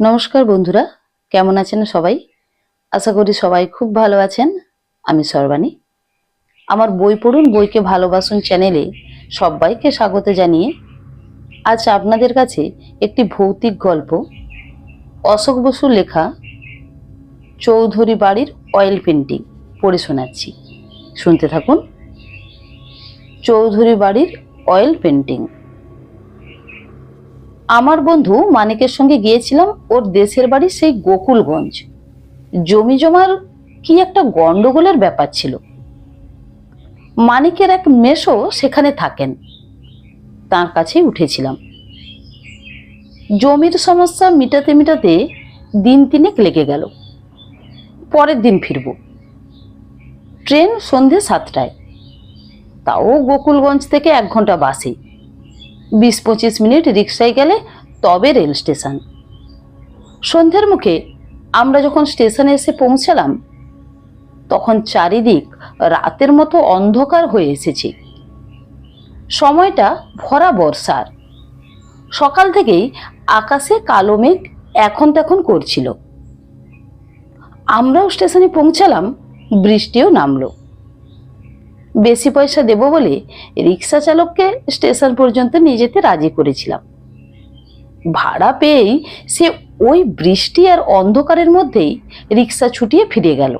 নমস্কার বন্ধুরা, কেমন আছেন সবাই? আশা করি সবাই খুব ভালো আছেন। আমি সর্বাণী। আমার বই পড়ুন, বইকে ভালোবাসুন চ্যানেলে সবাইকে স্বাগত জানিয়ে আজ আপনাদের কাছে একটি ভৌতিক গল্প, অশোক বসুর লেখা চৌধুরী বাড়ির অয়েল পেন্টিং পড়ে শোনাচ্ছি। শুনতে থাকুন। চৌধুরী বাড়ির অয়েল পেন্টিং আমার বন্ধু মানিকের সঙ্গে গিয়েছিলাম ওর দেশের বাড়ি সেই গোকুলগঞ্জ। জমি জমার কি একটা গন্ডগোলের ব্যাপার ছিল। মানিকের এক মেশো সেখানে থাকেন। তার কাছেই উঠেছিলাম। জমির সমস্যা মিটাতে মিটাতে দিন তিনেক লেগে গেল। পরের দিন ফিরব। ট্রেন সন্ধে সাতটায়। তাও গোকুলগঞ্জ থেকে এক ঘণ্টা বাসে। বিশ পঁচিশ মিনিট রিক্সায় গেলে তবে রেল স্টেশন। সন্ধ্যের মুখে আমরা যখন স্টেশনে এসে পৌঁছালাম, তখন চারিদিক রাতের মতো অন্ধকার হয়ে এসেছে। সময়টা ভরা বর্ষার। সকাল থেকেই আকাশে কালো মেঘ এখন তখন করছিল। আমরাও স্টেশনে পৌঁছালাম, বৃষ্টিও নামলো। বেশি পয়সা দেব বলে রিক্সা চালককে স্টেশন পর্যন্ত নিয়ে যেতে রাজি করেছিলাম। ভাড়া পেয়েই সে ওই বৃষ্টি আর অন্ধকারের মধ্যেই রিক্সা ছুটিয়ে ফিরে গেল।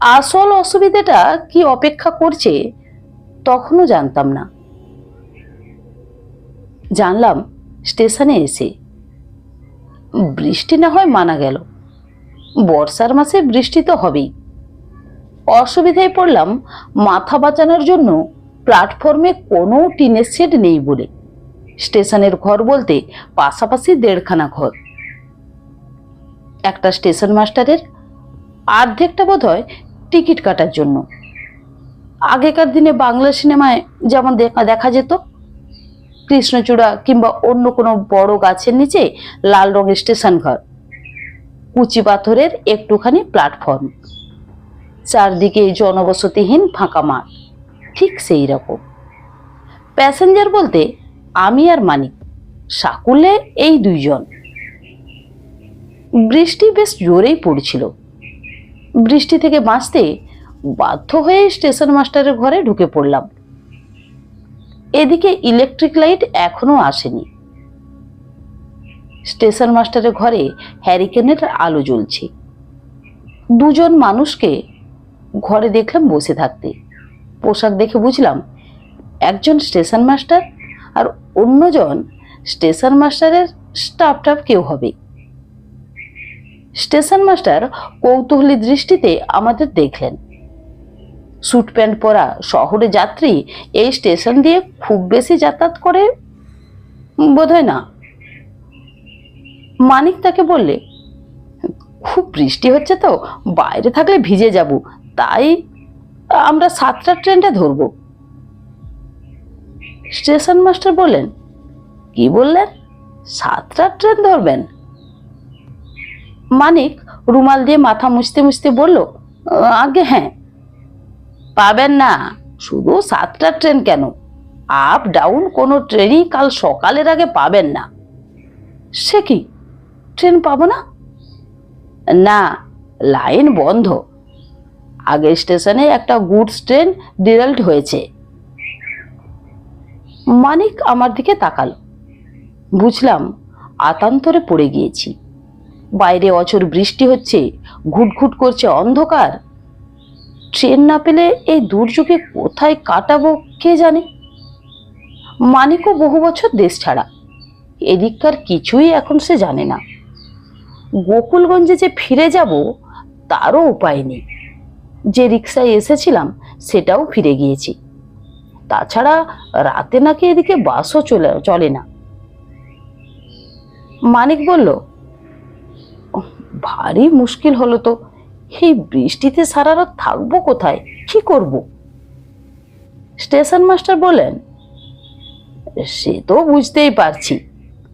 আসল অসুবিধাটা কি অপেক্ষা করছে তখনও জানতাম না। জানলাম স্টেশনে এসে। বৃষ্টি না হয় মানা গেল। বর্ষার মাসে বৃষ্টি তো হবেই। অসুবিধায় পড়লাম, মাথা বাঁচানোর জন্য প্ল্যাটফর্মে কোনো টিনের শেড নেই বলে। স্টেশনের ঘর বলতে পাশাপাশি দেড়খানা ঘর। একটা স্টেশন মাস্টারের অর্ধেকটা বোধ হয় টিকিট কাটার জন্য। আগেকার দিনে বাংলা সিনেমায় যেমন দেখা দেখা যেত, কৃষ্ণচূড়া কিংবা অন্য কোনো বড় গাছের নিচে লাল রঙের স্টেশন ঘর কুচি পাথরের একটুখানি প্ল্যাটফর্ম। চারদিকে জনবসতিহীন ফাঁকা মাঠ। ঠিক সেই রকম। প্যাসেঞ্জার বলতে আমি আর মানিক, সাকুলে এই দুইজন। বৃষ্টি বেশ জোরেই পড়ছিল। বৃষ্টি থেকে বাঁচতে বাধ্য হয়ে স্টেশন মাস্টারের ঘরে ঢুকে পড়লাম। এদিকে ইলেকট্রিক লাইট এখনও আসেনি। স্টেশন মাস্টারের ঘরে হ্যারিকেনের আলো জ্বলছে। দুজন মানুষকে ঘরে দেখলাম বসে থাকতে। পোশাক দেখে বুঝলাম একজন স্টেশন মাস্টার আর অন্যজন স্টেশন মাস্টারের স্টাফ টাফ কেউ হবে। স্টেশন মাস্টার কৌতূহলী দৃষ্টিতে আমাদের দেখলেন। স্যুট প্যান্ট পরা শহরে যাত্রী এই স্টেশন দিয়ে খুব বেশি যাতায়াত করে বোধহয় না। মানিক তাকে বললে, খুব বৃষ্টি হচ্ছে তো, বাইরে থাকলে ভিজে যাব তাই আমরা সাতটা ট্রেনটা ধরবো। স্টেশন মাস্টার বললেন, কি বললেন? সাতটা ট্রেন ধরবেন? মানিক রুমাল দিয়ে মাথা মুছতে মুছতে বলল, আগে হ্যাঁ পাবেন না, শুধু সাতটা ট্রেন কেন? আপ ডাউন কোনো ট্রেনই কাল সকালের আগে পাবেন না। সে কি? ট্রেন পাবো না? না, লাইন বন্ধ। আগের স্টেশনে একটা গুডস ট্রেন ডিরাল্ট হয়েছে। মানিক আমার দিকে তাকালো। বুঝলাম, আতান্তরে পড়ে গিয়েছি। বাইরে অচর বৃষ্টি হচ্ছে, ঘুটঘুট করছে অন্ধকার। ট্রেন না পেলে এই দুর্যোগে কোথায় কাটাবো কে জানে? মানিকও বহু বছর দেশ ছাড়া। এদিককার কিছুই এখন সে জানে না। গোকুলগঞ্জে যে ফিরে যাব, তারও উপায় নেই। যে রিক্সায় এসেছিলাম, সেটাও ফিরে গিয়েছি। তাছাড়া রাতে নাকি এদিকে বাসও চলে চলে না। মানিক বলল ভারী মুশকিল হলো তো। এই বৃষ্টিতে সারা রাত থাকব কোথায়? কি করব? স্টেশন মাস্টার বললেন, সে তো বুঝতেই পারছি।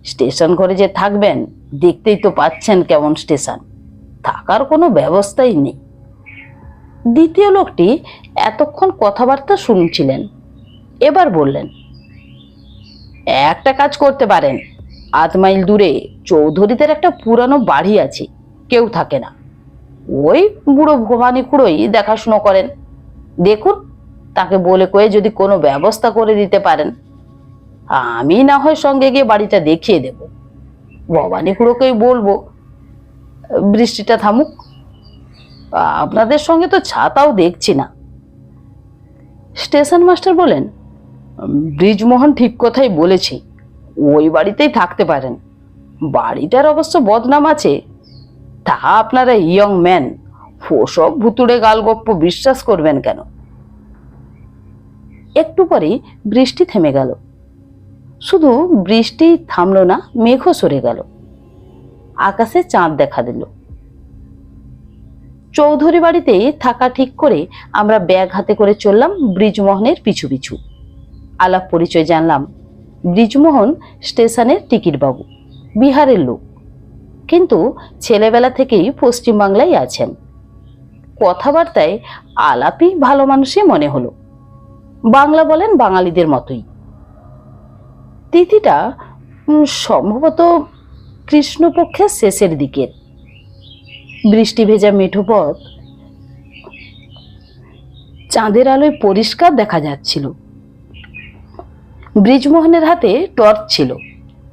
স্টেশন ঘরে যে থাকবেন, দেখতেই তো পাচ্ছেন কেমন স্টেশন। থাকার কোনো ব্যবস্থাই নেই। দ্বিতীয় লোকটি এতক্ষণ কথাবার্তা শুনছিলেন। এবার বললেন, একটা কাজ করতে পারেন। আধ মাইল দূরে চৌধুরীদের একটা পুরানো বাড়ি আছে, কেউ থাকে না। ওই বুড়ো ভবানী খুড়োই দেখাশুনো করেন। দেখুন, তাকে বলে কয়ে যদি কোনো ব্যবস্থা করে দিতে পারেন। আমি না হয় সঙ্গে গিয়ে বাড়িটা দেখিয়ে দেব। ভবানী খুড়োকেই বলব, বৃষ্টিটা থামুক। আপনাদের সঙ্গে তো ছাতাও দেখছি না। স্টেশন মাস্টার বলেন, ব্রিজমোহন ঠিক কথাই বলেছে, ওই বাড়িতেই থাকতে পারেন। বাড়িটার অবশ্য বদনাম আছে। তা আপনারা ইয়ং ম্যান, ওসব ভুতুড়ে গালগপ্প বিশ্বাস করবেন কেন? একটু পরেই বৃষ্টি থেমে গেল। শুধু বৃষ্টি থামলো না, মেঘও সরে গেল। আকাশে চাঁদ দেখা দিল। চৌধুরী বাড়িতে থাকা ঠিক করে আমরা ব্যাগ হাতে করে চললাম ব্রিজমোহনের পিছু পিছু। আলাপ পরিচয় জানলাম, ব্রিজমোহন স্টেশনের টিকিট বাবু বিহারের লোক। কিন্তু ছেলেবেলা থেকেই পশ্চিমবাংলায় আছেন। কথাবার্তায় আলাপই ভালো মানুষই মনে হলো। বাংলা বলেন বাঙালিদের মতোই। তিথিটা সম্ভবত কৃষ্ণপক্ষের শেষের দিকের। বৃষ্টি ভেজা মেঠো পথ। চাঁদের আলোয় পরিষ্কার দেখা যাচ্ছিল। ব্রিজমোহনের হাতে টর্চ ছিল,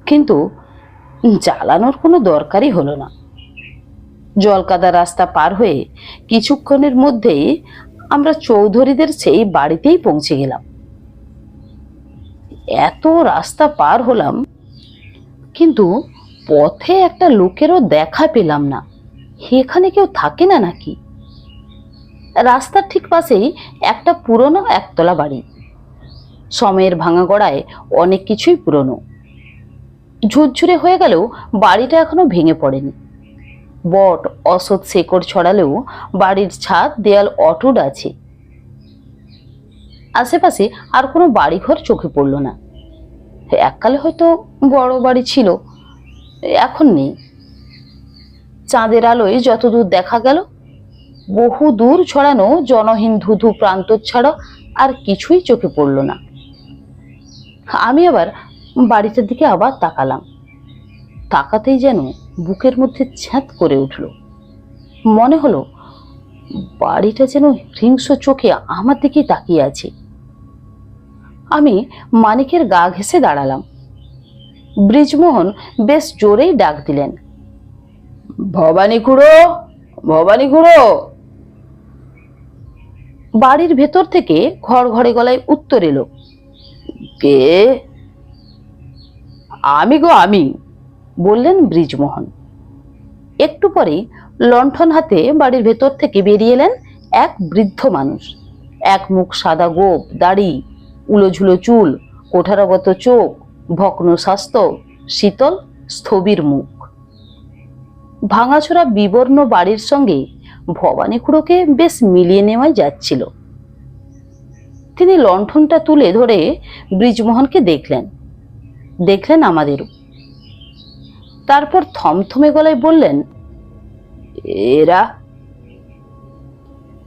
কিন্তু জ্বালানোর কোনো দরকারই হলো না। জলকাদা রাস্তা পার হয়ে কিছুক্ষণের মধ্যেই আমরা চৌধুরীদের সেই বাড়িতেই পৌঁছে গেলাম। এত রাস্তা পার হলাম, কিন্তু পথে একটা লোকেরও দেখা পেলাম না। এখানে কেউ থাকে না নাকি? রাস্তার ঠিক পাশেই একটা পুরনো একতলা বাড়ি। সময়ের ভাঙা গড়ায় অনেক কিছুই পুরনো। ঝুরঝুরে হয়ে গেলেও বাড়িটা এখনও ভেঙে পড়েনি। বট অসৎ শেকড় ছড়ালেও বাড়ির ছাদ, দেয়াল অটুট আছে। আশেপাশে আর কোনো বাড়িঘর চোখে পড়ল না। এককালে হয়তো বড় বাড়ি ছিল, এখন নেই। চাঁদের আলোয় যতদূর দেখা গেল, বহু দূর ছড়ানো জনহীন ধুধু প্রান্ত ছাড়া আর কিছুই চোখে পড়ল না। আমি আবার বাড়িটার দিকে আবার তাকালাম। তাকাতেই যেন বুকের মধ্যে ছ্যাঁত করে উঠল। মনে হলো, বাড়িটা যেন হিংস্র চোখে আমার দিকেই তাকিয়ে আছে। আমি মানিকের গা ঘেঁষে দাঁড়ালাম। ব্রিজমোহন বেশ জোরেই ডাক দিলেন। ভবানী খুড়ো ভবানী খুড়ো। বাড়ির ভেতর থেকে ঘর ঘরে গলায় উত্তর এলো, কে? আমি গো আমি, বললেন ব্রিজমোহন। একটু পরেই লণ্ঠন হাতে বাড়ির ভেতর থেকে বেরিয়ে এলেন এক বৃদ্ধ মানুষ। এক মুখ সাদা গোপ, দাড়ি, উলোঝুলো চুল, কোঠারগত চোখ, ভগ্ন স্বাস্থ্য, শীতল, স্থবির মুখ। ভাঙাচোরা বিবর্ণ বাড়ির সঙ্গে ভবানী খুড়োকে বেশ মিলিয়ে নেওয়াই যাচ্ছিল। তিনি লণ্ঠনটা তুলে ধরে ব্রিজমোহনকে দেখলেন। দেখলেন আমাদেরও তারপর থমথমে গলায় বললেন, এরা?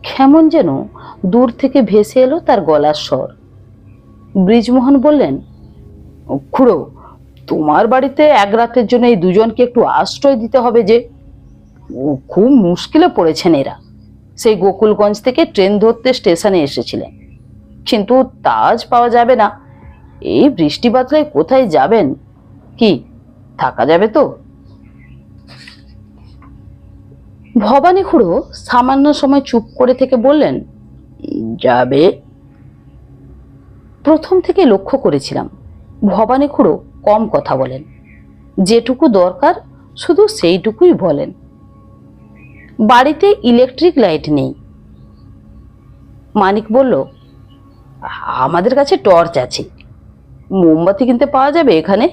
কেমন যেন দূর থেকে ভেসে এলো তার গলার স্বর। ব্রিজমোহন বললেন, খুড়ো তোমার বাড়িতে এক রাতের জন্য এই দুজনকে একটু আশ্রয় দিতে হবে যে খুব মুশকিলে পড়েছেন এরা। সেই গোকুলগঞ্জ থেকে ট্রেন ধরতে স্টেশনে এসেছিলেন। কিন্তু তাজ পাওয়া যাবে না। এই বৃষ্টি বাদলায় কোথায় যাবেন? কি, থাকা যাবে তো? ভবানী খুড়ো সামান্য সময় চুপ করে থেকে বললেন, যাবে। প্রথম থেকে লক্ষ্য করেছিলাম। ভবানী খুড়ো কম কথা বলেন। যেটুকু দরকার, শুধু সেইটুকুই বলেন। বাড়িতে ইলেকট্রিক লাইট নেই। মানিক বলল, আমাদের কাছে টর্চ আছে। মোমবাতি কিনতে পাওয়া যাবে এখানে?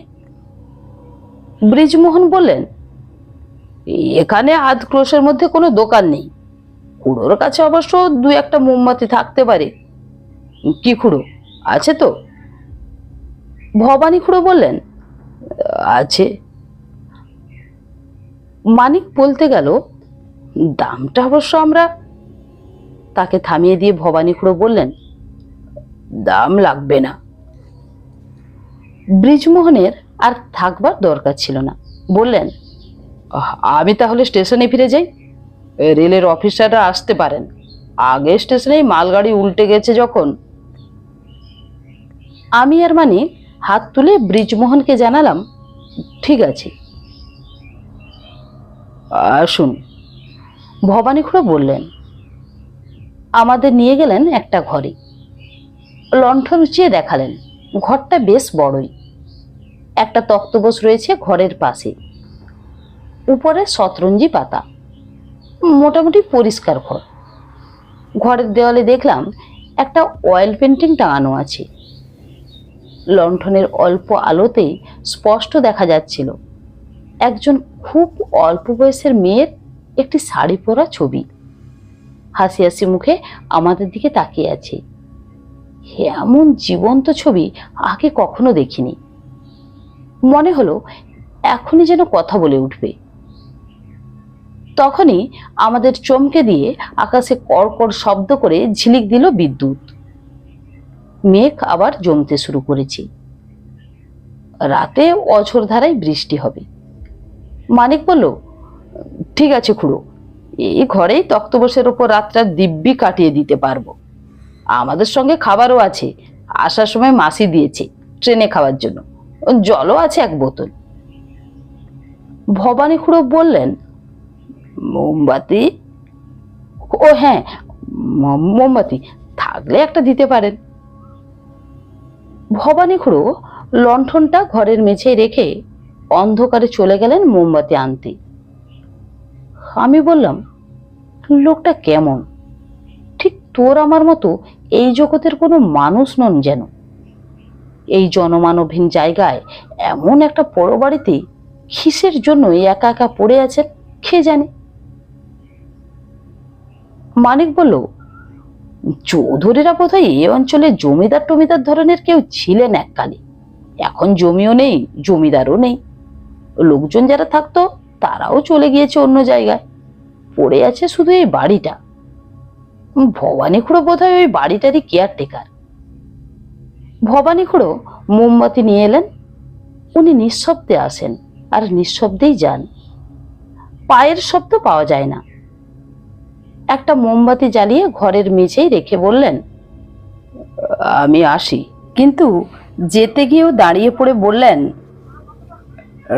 ব্রিজমোহন বললেন, এখানে আধ ক্রোশের মধ্যে কোনো দোকান নেই। খুড়োর কাছে অবশ্য দু একটা মোমবাতি থাকতে পারে। কি খুড়ো, আছে তো? ভবানী খুঁড়ো বললেন, আছে। মানিক বলতে গেল, দামটা অবশ্য আমরা তাকে থামিয়ে দিয়ে ভবানী খুঁড়ো বললেন, দাম লাগবে না। ব্রিজমোহনের আর থাকবার দরকার ছিল না। বললেন আমি তাহলে স্টেশনে ফিরে যাই। রেলের অফিসাররা আসতে পারেন। আগে স্টেশনেই মালগাড়ি উল্টে গেছে যখন। আমি আর মানে হাত তুলে ব্রিজমোহনকে জানালাম, ঠিক আছে। আসুন। ভবানী খুড়ো বললেন, আমাদের নিয়ে গেলেন একটা ঘরে। লণ্ঠন উঁচিয়ে দেখালেন, ঘরটা বেশ বড়ই। একটা তক্তবোস রয়েছে ঘরের পাশে। উপরে শতরঞ্জি পাতা। মোটামুটি পরিষ্কার ঘর। ঘরের দেওয়ালে দেখলাম একটা অয়েল পেন্টিং টাঙানো আছে। লণ্ঠনের অল্প আলোতেই স্পষ্ট দেখা যাচ্ছিল। একজন খুব অল্প বয়সের মেয়ের একটি শাড়ি পরা ছবি। হাসি হাসি মুখে আমাদের দিকে তাকিয়ে আছে। এমন জীবন্ত ছবি আগে কখনো দেখিনি। মনে হলো এখনই যেন কথা বলে উঠবে। তখনই আমাদের চমকে দিয়ে আকাশে কড়কড় শব্দ করে ঝিলিক দিল বিদ্যুৎ। মেঘ আবার জমতে শুরু করেছে। রাতে অঝোর ধারায় বৃষ্টি হবে। মানিক বলল, ঠিক আছে খুড়ো এই ঘরেই তক্তবসের ওপর রাতটা দিব্যি কাটিয়ে দিতে পারব। আমাদের সঙ্গে খাবারও আছে। আসার সময় মাসি দিয়েছে ট্রেনে খাওয়ার জন্য। জলও আছে এক বোতল। ভবানী খুড়ো বললেন, মোমবাতি? ও হ্যাঁ মোমবাতি থাকলে একটা দিতে পারেন। ভবানী খুড়ো লণ্ঠনটা ঘরের মেঝেয় রেখে অন্ধকারে চলে গেলেন মোমবাতি আনতে। আমি বললাম, লোকটা কেমন? ঠিক তোর আমার মতো এই জগতের কোনো মানুষ নন যেন। এই জনমানবহীন জায়গায় এমন একটা বড় বাড়িতে কিসের জন্য একা একা পড়ে আছেন, কে জানে? মানিক বলল চৌধুরীরা বোধহয় এই অঞ্চলে জমিদার টমিদার ধরনের কেউ ছিলেন এককালে। এখন জমিও নেই, জমিদারও নেই। লোকজন যারা থাকতো, তারাও চলে গিয়েছে অন্য জায়গায়। পড়ে আছে শুধু এই বাড়িটা। ভবানী খুঁড়ো বোধ হয় ওই বাড়িটারই কেয়ারটেকার ভবানী খুঁড়ো মোমবাতি নিয়ে এলেন। উনি নিঃশব্দে আসেন, আর নিঃশব্দেই যান। পায়ের শব্দ পাওয়া যায় না। একটা মোমবাতি জ্বালিয়ে ঘরের মেঝেই রেখে বললেন, আমি আসি। কিন্তু যেতে গিয়েও দাঁড়িয়ে পড়ে বললেন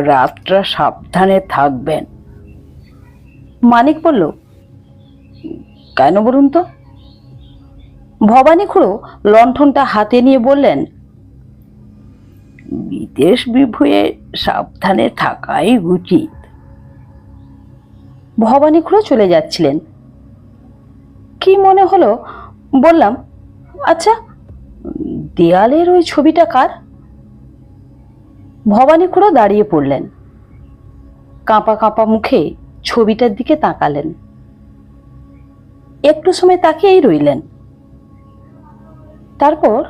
রাতটা সাবধানে থাকবেন। মানিক বলল, কেন বলুন তো? ভবানী খুঁড়ো লণ্ঠনটা হাতে নিয়ে বললেন, বিদেশ বিভুয়ে সাবধানে থাকাই উচিত। ভবানী খুঁড়ো চলে যাচ্ছিলেন। কি মনে হলো? বললাম আচ্ছা দেয়ালের ওই ছবিটা কার? ভবানী খুড়ো দাঁড়িয়ে পড়লেন। কাঁপা কাঁপা মুখে ছবিটার দিকে তাকালেন। একটু সময় তাকিয়েই রইলেন। তারপর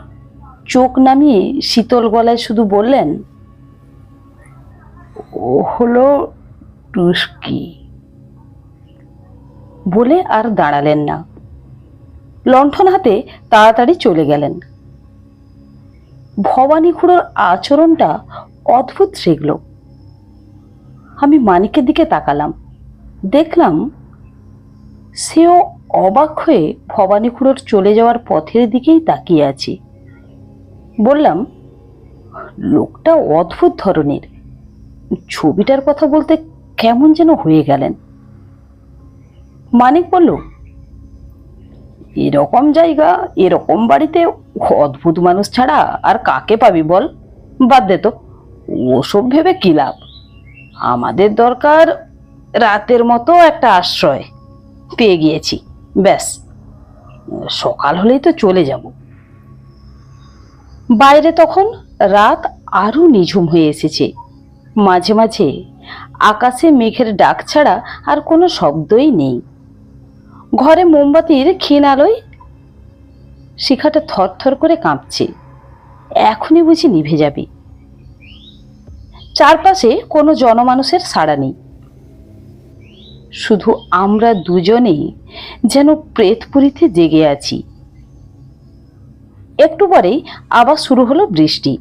চোখ নামিয়ে শীতল গলায় শুধু বললেন, ও হলো টুস্কি বলে আর দাঁড়ালেন না। লণ্ঠন হাতে তাড়াতাড়ি চলে গেলেন। ভবানী খুড়োর আচরণটা অদ্ভুত ঠেকল আমি মানিকের দিকে তাকালাম। দেখলাম সেও অবাক হয়ে ভবানী খুড়োর চলে যাওয়ার পথের দিকেই তাকিয়ে আছে। বললাম, লোকটা অদ্ভুত ধরনের। ছবিটার কথা বলতে কেমন যেন হয়ে গেলেন। মানিক বলল এরকম জায়গা, এরকম বাড়িতে অদ্ভুত মানুষ ছাড়া আর কাকে পাবি বল? বাদ দে তো। ওসব ভেবে কি লাভ? আমাদের দরকার রাতের মতো একটা আশ্রয়। পেয়ে গিয়েছি, ব্যাস। সকাল হলেই তো চলে যাব। বাইরে তখন রাত আরও নিঝুম হয়ে এসেছে। মাঝে মাঝে আকাশে মেঘের ডাক ছাড়া আর কোনো শব্দই নেই। ঘরে মোমবাতির ক্ষীণ আলোয় শিখাটা থরথর করে কাঁপছে। এখনই বুঝি নিভে যাবে। চারপাশে কোনো জনমানুষের সাড়া নেই। শুধু আমরা দুজনেই যেন প্রেতপুরীতে জেগে আছি। একটু পরেই আবার শুরু হলো বৃষ্টি,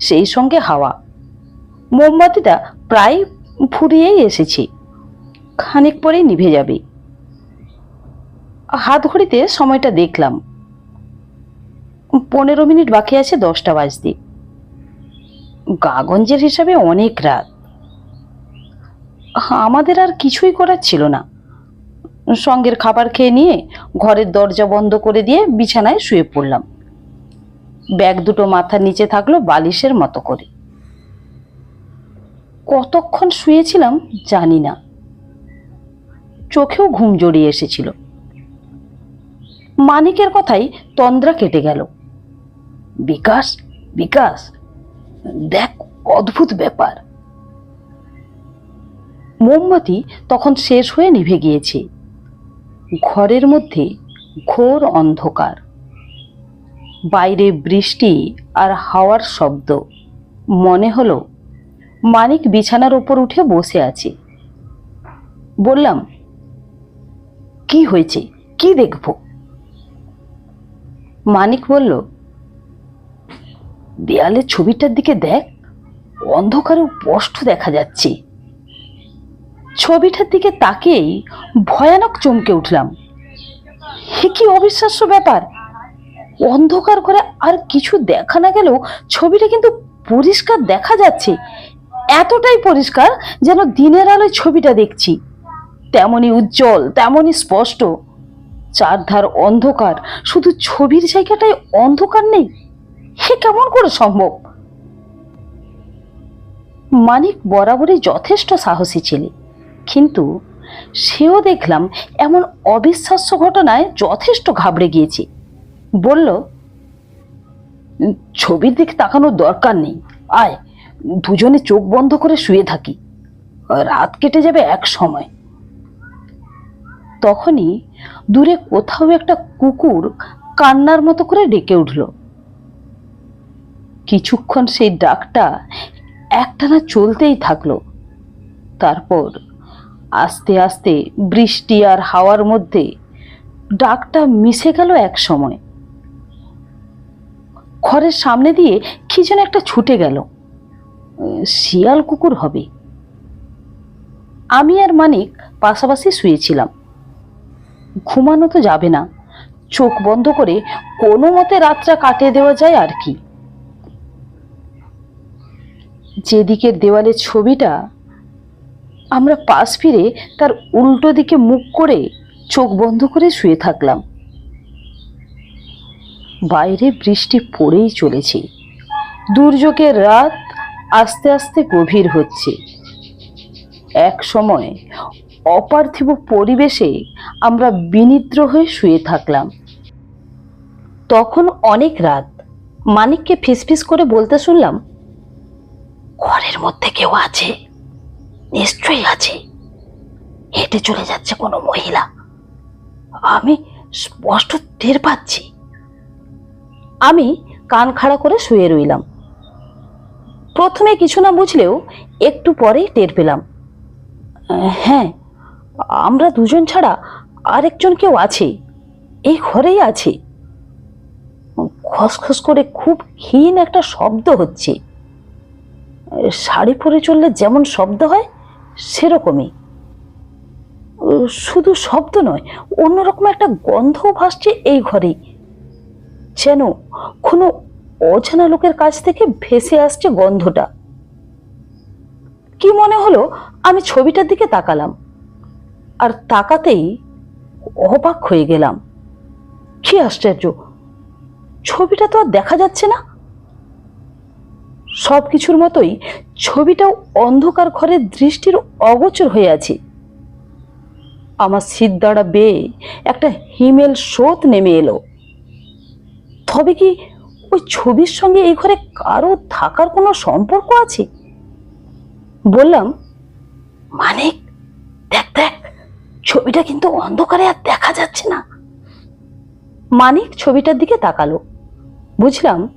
সেই সঙ্গে হাওয়া। মোমবাতিটা প্রায় ফুরিয়েই এসেছে। খানিক পরেই নিভে যাবে। হাত ঘড়িতে সময়টা দেখলাম। পনেরো মিনিট বাকি আছে দশটা বাজতে। গাগঞ্জের হিসাবে অনেক রাত। আমাদের আর কিছুই করার ছিল না। সঙ্গের খাবার খেয়ে নিয়ে ঘরের দরজা বন্ধ করে দিয়ে বিছানায় শুয়ে পড়লাম। ব্যাগ দুটো মাথার নিচে থাকল বালিশের মতো করে। কতক্ষণ শুয়েছিলাম জানি না। চোখেও ঘুম জড়িয়ে এসেছিল। মানিকের কথাই তন্দ্রা কেটে গেল। বিকাশ বিকাশ, দেখ অদ্ভুত ব্যাপার। মোমবাতি তখন শেষ হয়ে নিভে গিয়েছে। ঘরের মধ্যে ঘোর অন্ধকার। বাইরে বৃষ্টি আর হাওয়ার শব্দ। মনে হলো, মানিক বিছানার ওপর উঠে বসে আছে। বললাম, কি হয়েছে? কি দেখব? মানিক বলল, দেয়ালের ছবিটার দিকে দেখ, অন্ধকারে স্পষ্ট দেখা যাচ্ছে। ছবিটার দিকে তাকিয়েই ভয়ানক চমকে উঠলাম। হে কি অবিশ্বাস্য ব্যাপার? অন্ধকার করে আর কিছু দেখা না গেলেও ছবিটা কিন্তু পরিষ্কার দেখা যাচ্ছে। এতটাই পরিষ্কার যেন দিনের আলোয় ছবিটা দেখছি। তেমনই উজ্জ্বল, তেমনই স্পষ্ট। চারধার অন্ধকার, শুধু ছবির জায়গাটায় অন্ধকার নেই? হে, কেমন করে সম্ভব? মানিক বরাবরই যথেষ্ট সাহসী ছেলে কিন্তু সেও দেখলাম এমন অবিশ্বাস্য ঘটনায় যথেষ্ট ঘাবড়ে গিয়েছে। বলল ছবির দিকে তাকানোর দরকার নেই। আয়, দুজনে চোখ বন্ধ করে শুয়ে থাকি। রাত কেটে যাবে এক সময়। তখনই দূরে কোথাও একটা কুকুর কান্নার মতো করে ডেকে উঠল। কিছুক্ষণ সেই ডাকটা একটানা চলতেই থাকল। তারপর আস্তে আস্তে বৃষ্টি আর হাওয়ার মধ্যে ডাকটা মিশে গেল এক সময়। ঘরের সামনে দিয়ে কি যেন একটা ছুটে গেল। শিয়াল কুকুর হবে। আমি আর মানিক পাশাপাশি শুয়েছিলাম। ঘুমানো তো যাবে না। চোখ বন্ধ করে কোনো মতে রাতটা কাটিয়ে দেওয়া যায় আর কি। যেদিকের দেওয়ালের ছবিটা আমরা পাশ ফিরে তার উল্টো দিকে মুখ করে চোখ বন্ধ করে শুয়ে থাকলাম। বাইরে বৃষ্টি পড়েই চলেছে। দুর্যোগের রাত আস্তে আস্তে গভীর হচ্ছে। এক সময় অপার্থিব পরিবেশে আমরা বিনিদ্র হয়ে শুয়ে থাকলাম। তখন অনেক রাত। মানিককে ফিসফিস করে বলতে শুনলাম, ঘরের মধ্যে কেউ আছে? নিশ্চয়ই আছে। হেঁটে চলে যাচ্ছে কোনো মহিলা। আমি স্পষ্ট টের পাচ্ছি। আমি কান খাড়া করে শুয়ে রইলাম। প্রথমে কিছু না বুঝলেও একটু পরেই টের পেলাম। হ্যাঁ আমরা দুজন ছাড়া আরেকজন কেউ আছে? এই ঘরেই আছে। খসখস করে খুব ক্ষীণ একটা শব্দ হচ্ছে। শাড়ি পরে চললে যেমন শব্দ হয়, সেরকমই। শুধু শব্দ নয়, অন্যরকম একটা গন্ধও ভাসছে এই ঘরেই। যেন কোনো অজানা লোকের কাছ থেকে ভেসে আসছে গন্ধটা। কি মনে হলো, আমি ছবিটার দিকে তাকালাম। আর তাকাতেই অবাক হয়ে গেলাম। কি আশ্চর্য! ছবিটা তো আর দেখা যাচ্ছে না। সব কিছুর মতোই ছবিটাও অন্ধকার ঘরের দৃষ্টির অগোচর হয়ে আছে। আমার সিদ্ধারা বেয়ে একটা হিমেল স্রোত নেমে এলো। তবে কি ওই ছবির সঙ্গে এই ঘরে কারও থাকার কোনো সম্পর্ক আছে? বললাম, মানিক, দেখ দেখ। ছবিটা কিন্তু অন্ধকারে আর দেখা যাচ্ছে না। মানিক ছবিটার দিকে তাকালো। বুঝলাম,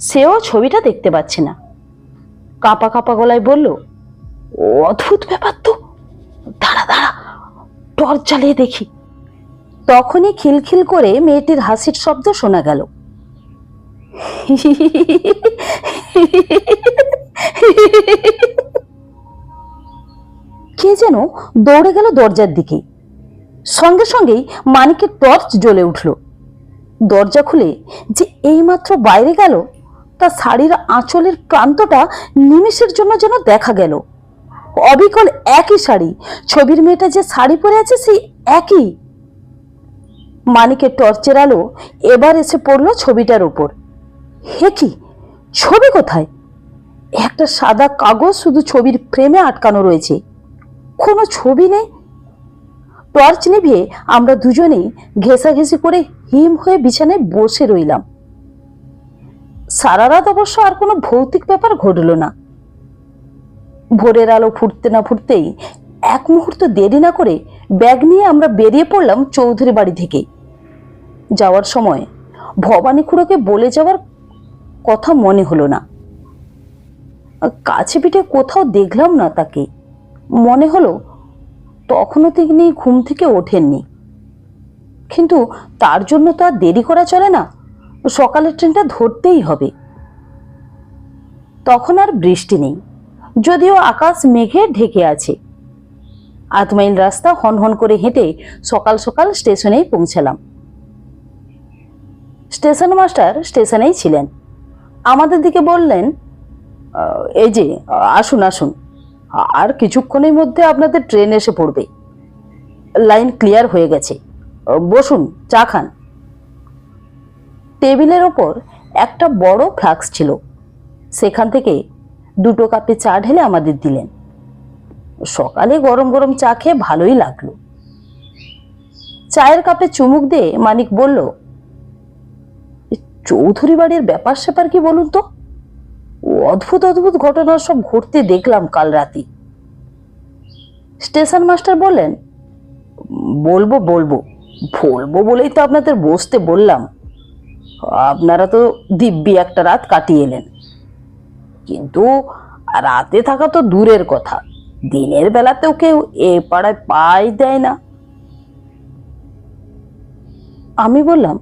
সেও ছবিটা দেখতে পাচ্ছে না। কাঁপা কাঁপা গলায় বলল, অদ্ভুত ব্যাপার তো। দাঁড়া দাঁড়া, টর্চ জ্বালিয়ে দেখি। তখনই খিলখিল করে মেয়েটির হাসির শব্দ শোনা গেল। কে যেন দৌড়ে গেল দরজার দিকে। সঙ্গে সঙ্গেই মানিকের টর্চ জ্বলে উঠল। দরজা খুলে যে এইমাত্র বাইরে গেল তার শাড়ির আঁচলের প্রান্তটা নিমেষের জন্য যেন দেখা গেল। অবিকল একই শাড়ি, ছবির মেয়েটা যে শাড়ি পরে আছে সেই একই। মানিকের টর্চের আলো এবার এসে পড়ল ছবিটার উপর। হে কি? ছবি কোথায়? একটা সাদা কাগজ শুধু ছবির ফ্রেমে আটকানো রয়েছে। কোনো ছবি নেই। টর্চ নিভিয়ে আমরা দুজনেই ঘেঁষাঘেঁষি করে হিম হয়ে বিছানায় বসে রইলাম। সারা রাত অবশ্য আর কোনো ভৌতিক ব্যাপার ঘটল না। ভোরের আলো ফুটতে না ফুটতেই এক মুহূর্ত দেরি না করে ব্যাগ নিয়ে আমরা বেরিয়ে পড়লাম চৌধুরী বাড়ি থেকে। যাওয়ার সময় ভবানী খুড়োকে বলে যাওয়ার কথা মনে হলো না। কাছে পিঠে কোথাও দেখলাম না তাকে। মনে হলো তখনও তিনি ঘুম থেকে ওঠেননি। কিন্তু তার জন্য তো আর দেরি করা চলে না। সকালের ট্রেনটা ধরতেই হবে। তখন আর বৃষ্টি নেই। যদিও আকাশ মেঘে ঢেকে আছে। আধ মাইল রাস্তা হন হন করে হেঁটে সকাল সকাল স্টেশনেই পৌঁছালাম। স্টেশন মাস্টার স্টেশনেই ছিলেন। আমাদের দিকে বললেন এই যে, আসুন আসুন। আর কিছুক্ষণের মধ্যে আপনাদের ট্রেন এসে পড়বে। লাইন ক্লিয়ার হয়ে গেছে। বসুন, চা খান। টেবিলের ওপর একটা বড় ফ্লাক্স ছিল। সেখান থেকে দুটো কাপে চা ঢেলে আমাদের দিলেন। সকালে গরম গরম চা খেয়ে ভালোই লাগল। চায়ের কাপে চুমুক দিয়ে মানিক বলল চৌধুরী বাড়ির ব্যাপার স্যাপার কি বলুন তো? অদ্ভুত অদ্ভুত ঘটনা সব ঘটতে দেখলাম কাল রাতে। স্টেশন মাস্টার বললেন, বলব বলব বলব বলেই তো আপনাদের বসতে বললাম। আপনারা তো দিব্যি একটা রাত কাটিয়ে এলেন। কিন্তু রাতে থাকা তো দূরের কথা, দিনের বেলাতেও কেউ এ পাড়ায় পাই দেয় না। আমি বললাম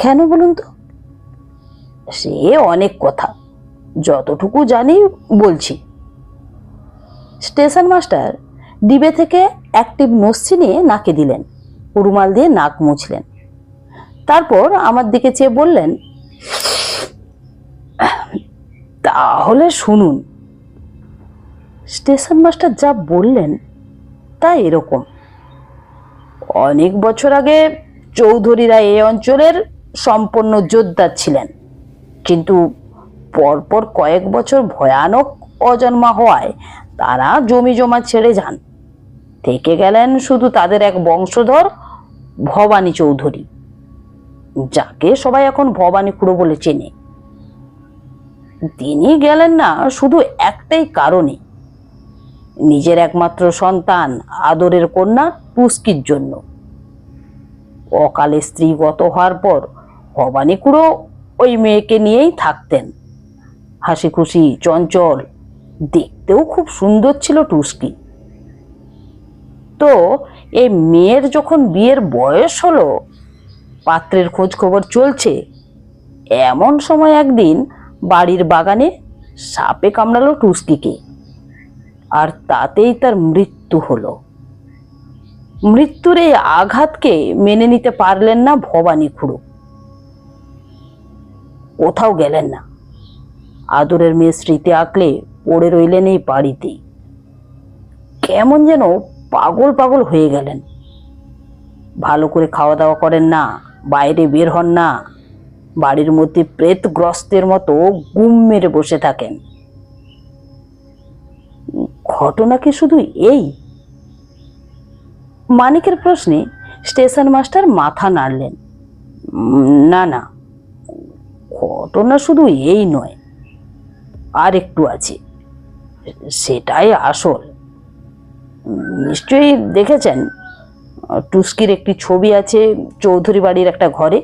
কেন বলুন তো? সে অনেক কথা। যতটুকু জানি বলছি। স্টেশন মাস্টার ডিবে থেকে অ্যাক্টিভ নস্যি নিয়ে নাকে দিলেন, রুমাল দিয়ে নাক মুছলেন। তারপর আমার দিকে চেয়ে বললেন, তাহলে শুনুন, স্টেশন মাস্টার যা বললেন তা এরকম। অনেক বছর আগে চৌধুরীরা এই অঞ্চলের সম্পন্ন যোদ্ধা ছিলেন। কিন্তু পরপর কয়েক বছর ভয়ানক অজন্মা হওয়ায় তারা জমি জমা ছেড়ে যান। থেকে গেলেন শুধু তাদের এক বংশধর, ভবানী চৌধুরী, যাকে সবাই এখন ভবানী খুড়ো বলে চেনে। তিনি গেলেন না শুধু একটাই কারণে। নিজের একমাত্র সন্তান, আদরের কন্যা পুস্কির জন্য। অকালে স্ত্রী গত হওয়ার পর ভবানী খুড়ো ওই মেয়েকে নিয়েই থাকতেন। হাসি খুশি চঞ্চল, দেখতেও খুব সুন্দর ছিল টুস্কি। তো এই মেয়ের যখন বিয়ের বয়স হলো, পাত্রের খোঁজ খবর চলছে, এমন সময় একদিন বাড়ির বাগানে সাপে কামড়ালো টুস্কিকে, আর তাতেই তার মৃত্যু হলো। মৃত্যুর এই আঘাতকে মেনে নিতে পারলেন না ভবানী খুড়ো কোথাও গেলেন না। আদরের মেয়ে স্মৃতি আঁকলে পড়ে রইলেন এই বাড়িতেই। কেমন যেন পাগল পাগল হয়ে গেলেন। ভালো করে খাওয়া দাওয়া করেন না, বাইরে বের হন না। বাড়ির মধ্যে প্রেতগ্রস্তের মতো গুম মেরে বসে থাকেন। ঘটনা কি শুধু এই? মানিকের প্রশ্নে স্টেশন মাস্টার মাথা নাড়লেন। না না। ঘটনা শুধু এই নয়, আর একটু আছে। সেটাই আসল। নিশ্চয়ই দেখেছেন, টুস্কির একটি ছবি আছে চৌধুরী বাড়ির একটা ঘরে।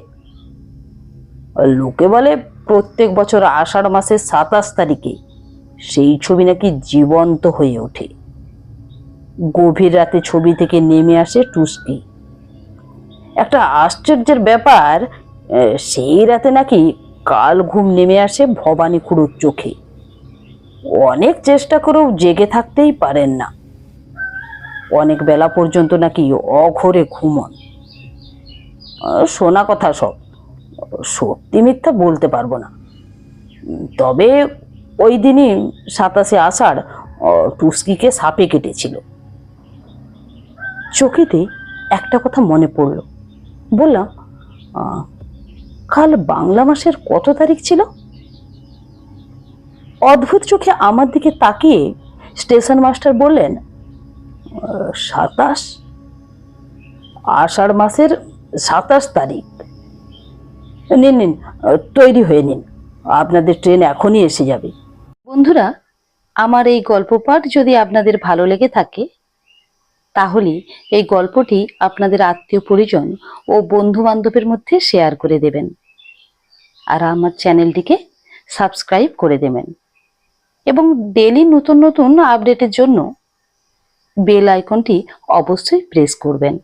লোকে বলে প্রত্যেক বছর আষাঢ় মাসের সাতাশ তারিখে সেই ছবি নাকি জীবন্ত হয়ে ওঠে। গভীর রাতে ছবি থেকে নেমে আসে টুস্কি। একটা আশ্চর্যের ব্যাপার সেই রাতে নাকি কাল ঘুম নেমে আসে ভবানী খুড়োর চোখে। অনেক চেষ্টা করেও জেগে থাকতেই পারেন না। অনেক বেলা পর্যন্ত নাকি অঘরে ঘুমন। শোনা কথা সব। সত্যি মিথ্যা বলতে পারব না। তবে ওই দিনই সাতাশে আষাঢ় টুস্কিকে সাপে কেটেছিল। চোখেতে একটা কথা মনে পড়ল। বললাম কাল বাংলা মাসের কত তারিখ ছিল? অদ্ভুত চোখে আমার দিকে তাকিয়ে স্টেশন মাস্টার বললেন সাতাশ? আষাঢ় মাসের সাতাশ তারিখ। নিন নিন, তৈরি হয়ে নিন। আপনাদের ট্রেন এখনই এসে যাবে। বন্ধুরা, আমার এই গল্প পাঠ যদি আপনাদের ভালো লেগে থাকে তাহলে এই গল্পটি আপনাদের আত্মীয় পরিজন ও বন্ধু বান্ধবের মধ্যে শেয়ার করে দেবেন। আর আমার চ্যানেলটিকে সাবস্ক্রাইব করে দেবেন। এবং ডেলি নতুন নতুন আপডেটের জন্য বেল আইকনটি অবশ্যই প্রেস করবেন।